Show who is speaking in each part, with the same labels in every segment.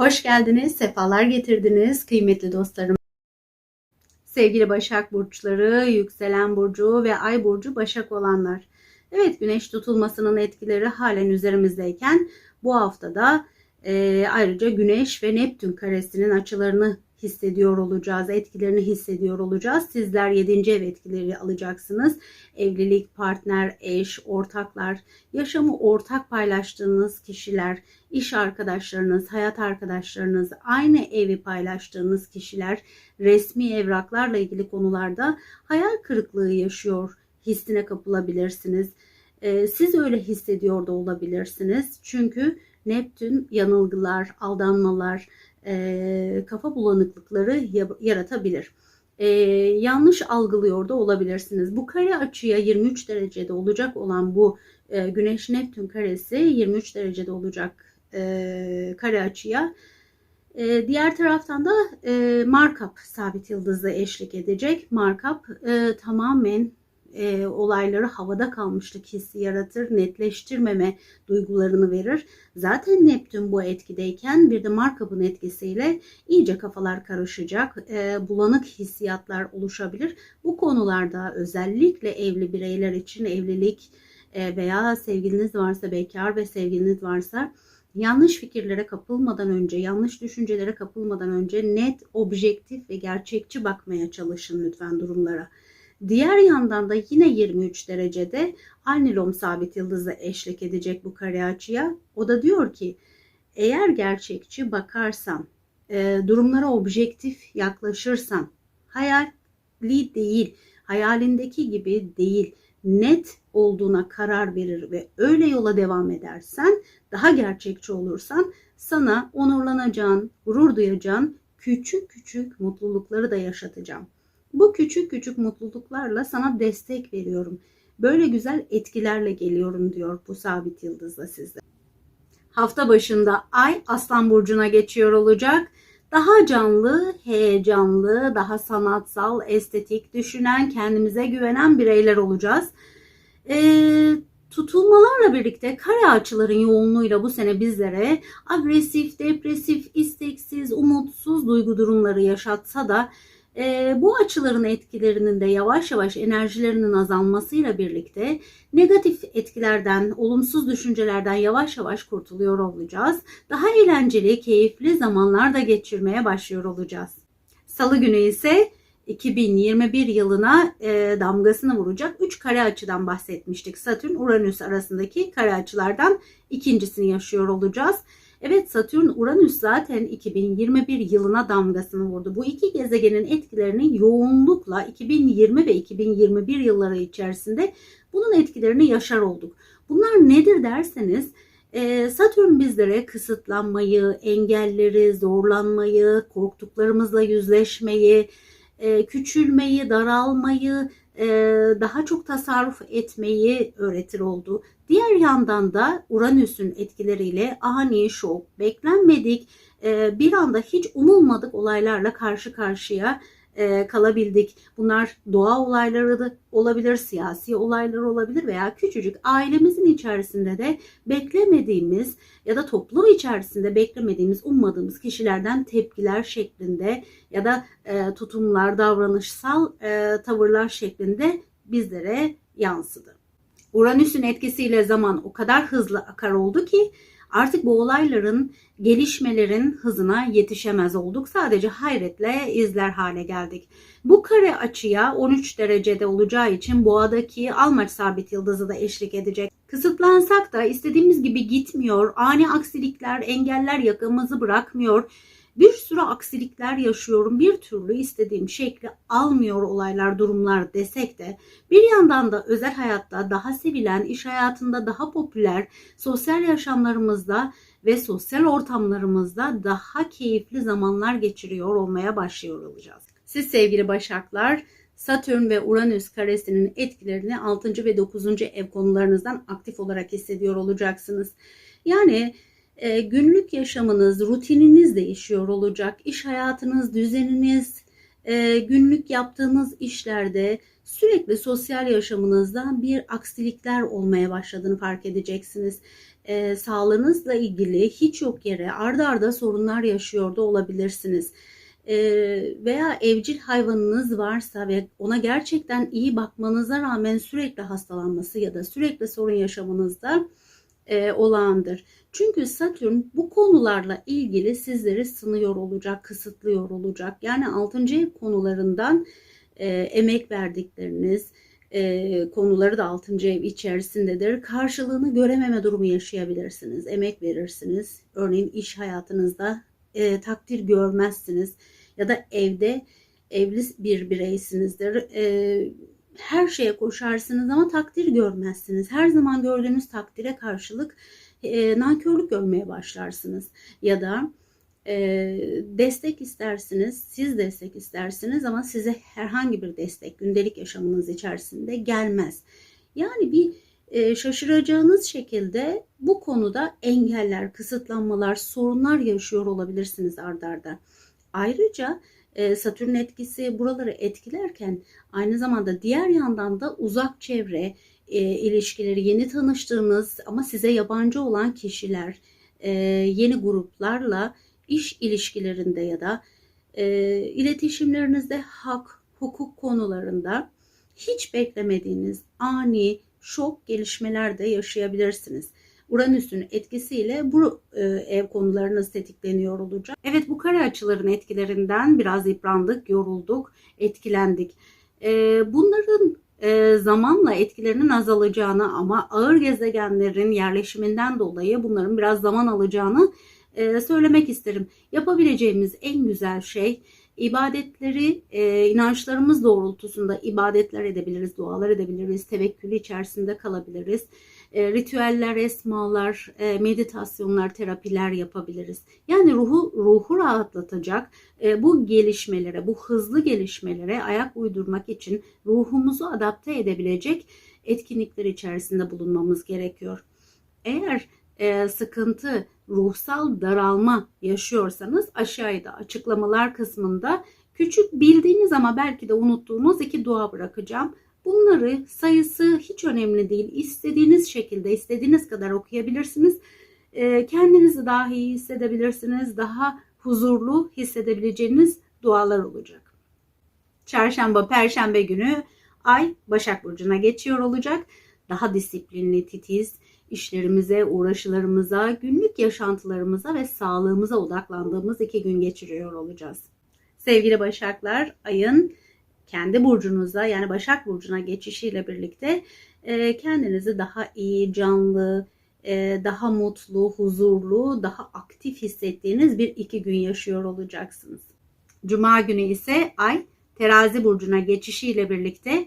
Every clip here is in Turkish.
Speaker 1: Hoş geldiniz, sefalar getirdiniz kıymetli dostlarım. Sevgili Başak Burçları, Yükselen Burcu ve Ay Burcu Başak olanlar. Evet güneş tutulmasının etkileri halen üzerimizdeyken bu haftada e, ayrıca Güneş ve Neptün karesinin açılarını hissediyor olacağız, etkilerini hissediyor olacağız. Sizler 7. ev etkileri alacaksınız. Evlilik, partner, eş, ortaklar, yaşamı ortak paylaştığınız kişiler, iş arkadaşlarınız, hayat arkadaşlarınız, aynı evi paylaştığınız kişiler, resmi evraklarla ilgili konularda hayal kırıklığı yaşıyor hissine kapılabilirsiniz. Ee, siz öyle hissediyor da olabilirsiniz. Çünkü Neptün yanılgılar, aldanmalar, e, kafa bulanıklıkları yaratabilir. E, yanlış algılıyor da olabilirsiniz. Bu kare açıya 23 derecede olacak olan bu e, Güneş Neptün karesi 23 derecede olacak e, kare açıya e, diğer taraftan da e, markup sabit yıldızla eşlik edecek. Markup e, tamamen e, olayları havada kalmışlık hissi yaratır, netleştirmeme duygularını verir. Zaten Neptün bu etkideyken bir de Markup'un etkisiyle iyice kafalar karışacak, e, bulanık hissiyatlar oluşabilir. Bu konularda özellikle evli bireyler için evlilik e, veya sevgiliniz varsa bekar ve sevgiliniz varsa yanlış fikirlere kapılmadan önce, yanlış düşüncelere kapılmadan önce net, objektif ve gerçekçi bakmaya çalışın lütfen durumlara. Diğer yandan da yine 23 derecede Alnilom sabit yıldızı eşlik edecek bu kare açıya. O da diyor ki eğer gerçekçi bakarsan, e, durumlara objektif yaklaşırsan, hayali değil, hayalindeki gibi değil, net olduğuna karar verir ve öyle yola devam edersen, daha gerçekçi olursan sana onurlanacağın, gurur duyacağın küçük küçük mutlulukları da yaşatacağım. Bu küçük küçük mutluluklarla sana destek veriyorum. Böyle güzel etkilerle geliyorum diyor bu sabit yıldızla sizde. Hafta başında Ay Aslan Burcu'na geçiyor olacak. Daha canlı, heyecanlı, daha sanatsal, estetik düşünen, kendimize güvenen bireyler olacağız. Ee, tutulmalarla birlikte kare açıların yoğunluğuyla bu sene bizlere agresif, depresif, isteksiz, umutsuz duygu durumları yaşatsa da e, bu açıların etkilerinin de yavaş yavaş enerjilerinin azalmasıyla birlikte negatif etkilerden, olumsuz düşüncelerden yavaş yavaş kurtuluyor olacağız. Daha eğlenceli, keyifli zamanlar da geçirmeye başlıyor olacağız. Salı günü ise 2021 yılına e, damgasını vuracak 3 kare açıdan bahsetmiştik. Satürn Uranüs arasındaki kare açılardan ikincisini yaşıyor olacağız. Evet Satürn Uranüs zaten 2021 yılına damgasını vurdu. Bu iki gezegenin etkilerini yoğunlukla 2020 ve 2021 yılları içerisinde bunun etkilerini yaşar olduk. Bunlar nedir derseniz e, Satürn bizlere kısıtlanmayı, engelleri, zorlanmayı, korktuklarımızla yüzleşmeyi, e, küçülmeyi, daralmayı, daha çok tasarruf etmeyi öğretir oldu. Diğer yandan da Uranüs'ün etkileriyle ani şok, beklenmedik, e, bir anda hiç umulmadık olaylarla karşı karşıya e, kalabildik. Bunlar doğa olayları da olabilir, siyasi olaylar olabilir veya küçücük ailemizin içerisinde de beklemediğimiz ya da toplum içerisinde beklemediğimiz, ummadığımız kişilerden tepkiler şeklinde ya da e, tutumlar, davranışsal e, tavırlar şeklinde bizlere yansıdı. Uranüs'ün etkisiyle zaman o kadar hızlı akar oldu ki Artık bu olayların, gelişmelerin hızına yetişemez olduk. Sadece hayretle izler hale geldik. Bu kare açıya 13 derecede olacağı için boğadaki almaç sabit yıldızı da eşlik edecek. Kısıtlansak da istediğimiz gibi gitmiyor. Ani aksilikler, engeller yakamızı bırakmıyor bir sürü aksilikler yaşıyorum. Bir türlü istediğim şekli almıyor olaylar, durumlar desek de bir yandan da özel hayatta daha sevilen, iş hayatında daha popüler, sosyal yaşamlarımızda ve sosyal ortamlarımızda daha keyifli zamanlar geçiriyor olmaya başlıyor olacağız. Siz sevgili Başaklar, Satürn ve Uranüs karesinin etkilerini 6. ve 9. ev konularınızdan aktif olarak hissediyor olacaksınız. Yani e, günlük yaşamınız, rutininiz değişiyor olacak. İş hayatınız, düzeniniz, e, günlük yaptığınız işlerde sürekli sosyal yaşamınızda bir aksilikler olmaya başladığını fark edeceksiniz. e, sağlığınızla ilgili hiç yok yere arda arda sorunlar yaşıyor da olabilirsiniz. E, veya evcil hayvanınız varsa ve ona gerçekten iyi bakmanıza rağmen sürekli hastalanması ya da sürekli sorun yaşamanızda e, olağandır. Çünkü Satürn bu konularla ilgili sizleri sınıyor olacak, kısıtlıyor olacak. Yani 6. ev konularından e, emek verdikleriniz, e, konuları da 6. ev içerisindedir. Karşılığını görememe durumu yaşayabilirsiniz. Emek verirsiniz. Örneğin iş hayatınızda e, takdir görmezsiniz. Ya da evde evli bir bireysinizdir. E, her şeye koşarsınız ama takdir görmezsiniz. Her zaman gördüğünüz takdire karşılık e, nankörlük görmeye başlarsınız. Ya da e, destek istersiniz, siz destek istersiniz ama size herhangi bir destek gündelik yaşamınız içerisinde gelmez. Yani bir e, şaşıracağınız şekilde bu konuda engeller, kısıtlanmalar, sorunlar yaşıyor olabilirsiniz ardarda. Ayrıca e, Satürn etkisi buraları etkilerken aynı zamanda diğer yandan da uzak çevre e, ilişkileri, yeni tanıştığınız ama size yabancı olan kişiler, e, yeni gruplarla iş ilişkilerinde ya da iletişimlerinizde hak, hukuk konularında hiç beklemediğiniz ani şok gelişmeler de yaşayabilirsiniz. Uranüs'ün etkisiyle bu e, ev konularınız tetikleniyor olacak. Evet bu kare açıların etkilerinden biraz yıprandık, yorulduk, etkilendik. E, bunların e, zamanla etkilerinin azalacağını ama ağır gezegenlerin yerleşiminden dolayı bunların biraz zaman alacağını e, söylemek isterim. Yapabileceğimiz en güzel şey ibadetleri e, inançlarımız doğrultusunda ibadetler edebiliriz, dualar edebiliriz, tevekkülü içerisinde kalabiliriz. E, ritüeller, esmalar, e, meditasyonlar, terapiler yapabiliriz. Yani ruhu ruhu rahatlatacak e, bu gelişmelere, bu hızlı gelişmelere ayak uydurmak için ruhumuzu adapte edebilecek etkinlikler içerisinde bulunmamız gerekiyor. Eğer sıkıntı, ruhsal daralma yaşıyorsanız aşağıda açıklamalar kısmında küçük bildiğiniz ama belki de unuttuğunuz iki dua bırakacağım. Bunları sayısı hiç önemli değil. İstediğiniz şekilde, istediğiniz kadar okuyabilirsiniz. E, kendinizi daha iyi hissedebilirsiniz. Daha huzurlu hissedebileceğiniz dualar olacak. Çarşamba, perşembe günü Ay Başak Burcu'na geçiyor olacak. Daha disiplinli, titiz, işlerimize, uğraşılarımıza, günlük yaşantılarımıza ve sağlığımıza odaklandığımız iki gün geçiriyor olacağız. Sevgili Başaklar, ayın kendi burcunuza yani Başak Burcu'na geçişiyle birlikte e, kendinizi daha iyi, canlı, e, daha mutlu, huzurlu, daha aktif hissettiğiniz bir iki gün yaşıyor olacaksınız. Cuma günü ise Ay Terazi Burcu'na geçişiyle birlikte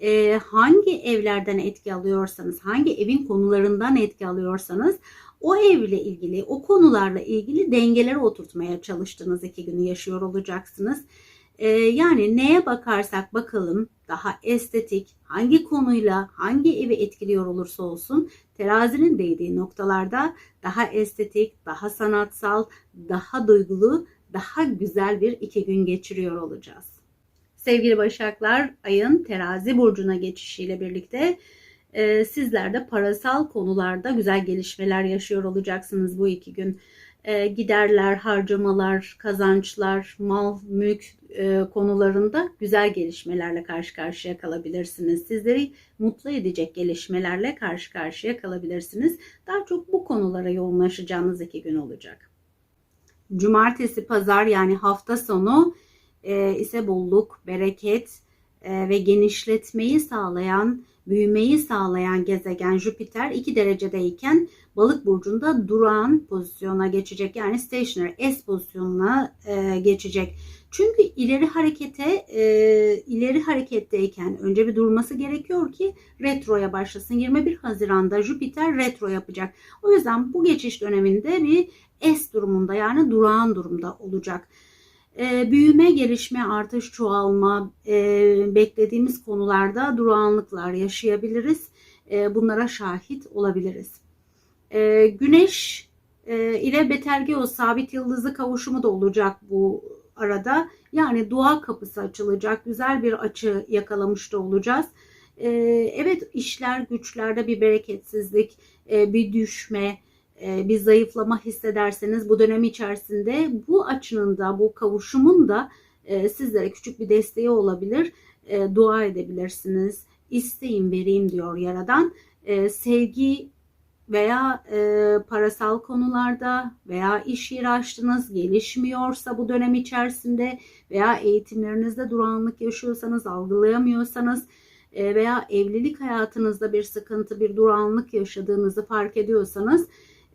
Speaker 1: e, hangi evlerden etki alıyorsanız, hangi evin konularından etki alıyorsanız o evle ilgili, o konularla ilgili dengeleri oturtmaya çalıştığınız iki günü yaşıyor olacaksınız. E, yani neye bakarsak bakalım daha estetik, hangi konuyla, hangi evi etkiliyor olursa olsun terazinin değdiği noktalarda daha estetik, daha sanatsal, daha duygulu, daha güzel bir iki gün geçiriyor olacağız. Sevgili Başaklar, ayın terazi burcuna geçişiyle birlikte e, sizler de parasal konularda güzel gelişmeler yaşıyor olacaksınız bu iki gün. E, giderler, harcamalar, kazançlar, mal, mülk e, konularında güzel gelişmelerle karşı karşıya kalabilirsiniz. Sizleri mutlu edecek gelişmelerle karşı karşıya kalabilirsiniz. Daha çok bu konulara yoğunlaşacağınız iki gün olacak. Cumartesi, pazar yani hafta sonu e, ise bolluk, bereket e, ve genişletmeyi sağlayan, büyümeyi sağlayan gezegen Jüpiter 2 derecedeyken balık burcunda durağan pozisyona geçecek. Yani stationary S pozisyonuna e, geçecek. Çünkü ileri harekete e, ileri hareketteyken önce bir durması gerekiyor ki retroya başlasın. 21 Haziran'da Jüpiter retro yapacak. O yüzden bu geçiş döneminde bir S durumunda yani durağan durumda olacak. E, büyüme, gelişme, artış, çoğalma e, beklediğimiz konularda durağanlıklar yaşayabiliriz. E, bunlara şahit olabiliriz. E, güneş e, ile Betelgeuse sabit yıldızı kavuşumu da olacak bu arada. Yani dua kapısı açılacak. Güzel bir açı yakalamış da olacağız. Ee, evet işler güçlerde bir bereketsizlik, e, bir düşme, e, bir zayıflama hissederseniz bu dönem içerisinde bu açının da bu kavuşumun da e, sizlere küçük bir desteği olabilir. E, dua edebilirsiniz. İsteyin vereyim diyor Yaradan. E, sevgi veya e, parasal konularda veya iş yeri açtınız gelişmiyorsa bu dönem içerisinde veya eğitimlerinizde durağanlık yaşıyorsanız algılayamıyorsanız e, veya evlilik hayatınızda bir sıkıntı bir durağanlık yaşadığınızı fark ediyorsanız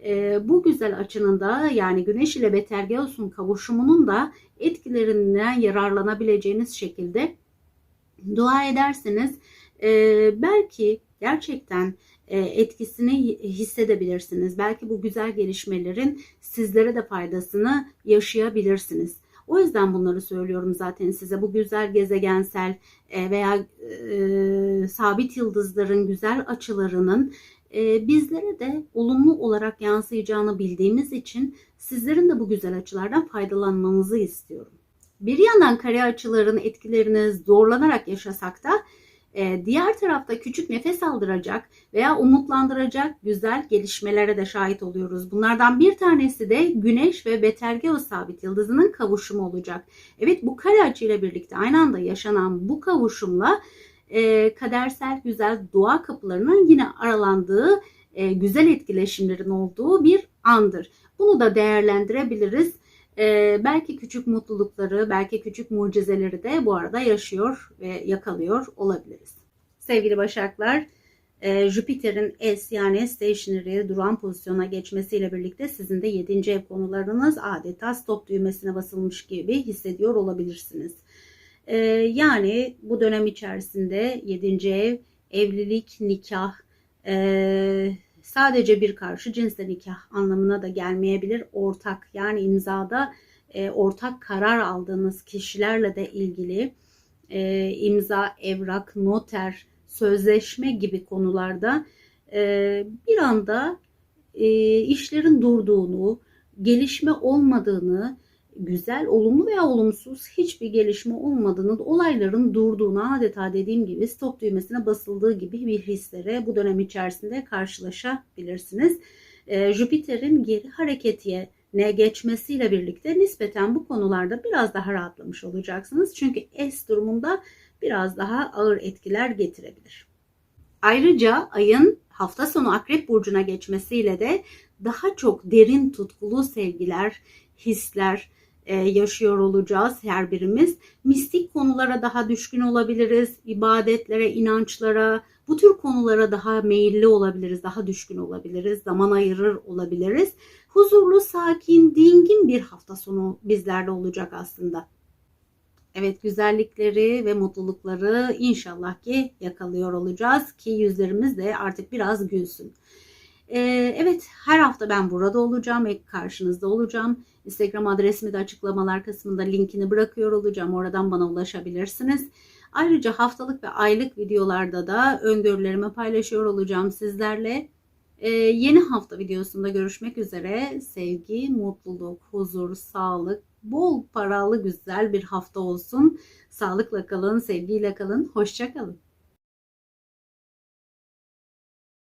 Speaker 1: e, bu güzel açının da yani Güneş ile Betelgeus'un kavuşumunun da etkilerinden yararlanabileceğiniz şekilde dua ederseniz e, belki gerçekten etkisini hissedebilirsiniz. Belki bu güzel gelişmelerin sizlere de faydasını yaşayabilirsiniz. O yüzden bunları söylüyorum zaten size. Bu güzel gezegensel e, veya e, sabit yıldızların güzel açılarının e, bizlere de olumlu olarak yansıyacağını bildiğimiz için sizlerin de bu güzel açılardan faydalanmanızı istiyorum. Bir yandan kare açıların etkilerini zorlanarak yaşasak da e, diğer tarafta küçük nefes aldıracak veya umutlandıracak güzel gelişmelere de şahit oluyoruz. Bunlardan bir tanesi de Güneş ve Betelgeuse sabit yıldızının kavuşumu olacak. Evet bu kare açıyla birlikte aynı anda yaşanan bu kavuşumla e, kadersel güzel dua kapılarının yine aralandığı e, güzel etkileşimlerin olduğu bir andır. Bunu da değerlendirebiliriz. Ee, belki küçük mutlulukları, belki küçük mucizeleri de bu arada yaşıyor ve yakalıyor olabiliriz. Sevgili Başaklar, e, Jüpiter'in S yani stationary duran pozisyona geçmesiyle birlikte sizin de 7. ev konularınız adeta stop düğmesine basılmış gibi hissediyor olabilirsiniz. E, yani bu dönem içerisinde 7. ev, evlilik, nikah, e, sadece bir karşı cinsle nikah anlamına da gelmeyebilir. Ortak yani imzada e, ortak karar aldığınız kişilerle de ilgili e, imza, evrak, noter, sözleşme gibi konularda e, bir anda e, işlerin durduğunu, gelişme olmadığını, güzel, olumlu veya olumsuz hiçbir gelişme olmadığını, olayların durduğunu adeta dediğim gibi stop düğmesine basıldığı gibi bir hislere bu dönem içerisinde karşılaşabilirsiniz. E, Jüpiter'in geri hareketine geçmesiyle birlikte nispeten bu konularda biraz daha rahatlamış olacaksınız. Çünkü S durumunda biraz daha ağır etkiler getirebilir. Ayrıca ayın hafta sonu Akrep Burcu'na geçmesiyle de daha çok derin tutkulu sevgiler, hisler, e, yaşıyor olacağız her birimiz. Mistik konulara daha düşkün olabiliriz, ibadetlere, inançlara, bu tür konulara daha meyilli olabiliriz, daha düşkün olabiliriz, zaman ayırır olabiliriz. Huzurlu, sakin, dingin bir hafta sonu bizlerde olacak aslında. Evet güzellikleri ve mutlulukları inşallah ki yakalıyor olacağız ki yüzlerimiz de artık biraz gülsün. Ee, evet her hafta ben burada olacağım ve karşınızda olacağım. Instagram adresimi de açıklamalar kısmında linkini bırakıyor olacağım. Oradan bana ulaşabilirsiniz. Ayrıca haftalık ve aylık videolarda da öngörülerimi paylaşıyor olacağım sizlerle. Ee, yeni hafta videosunda görüşmek üzere. Sevgi, mutluluk, huzur, sağlık, bol paralı güzel bir hafta olsun. Sağlıkla kalın, sevgiyle kalın. Hoşçakalın.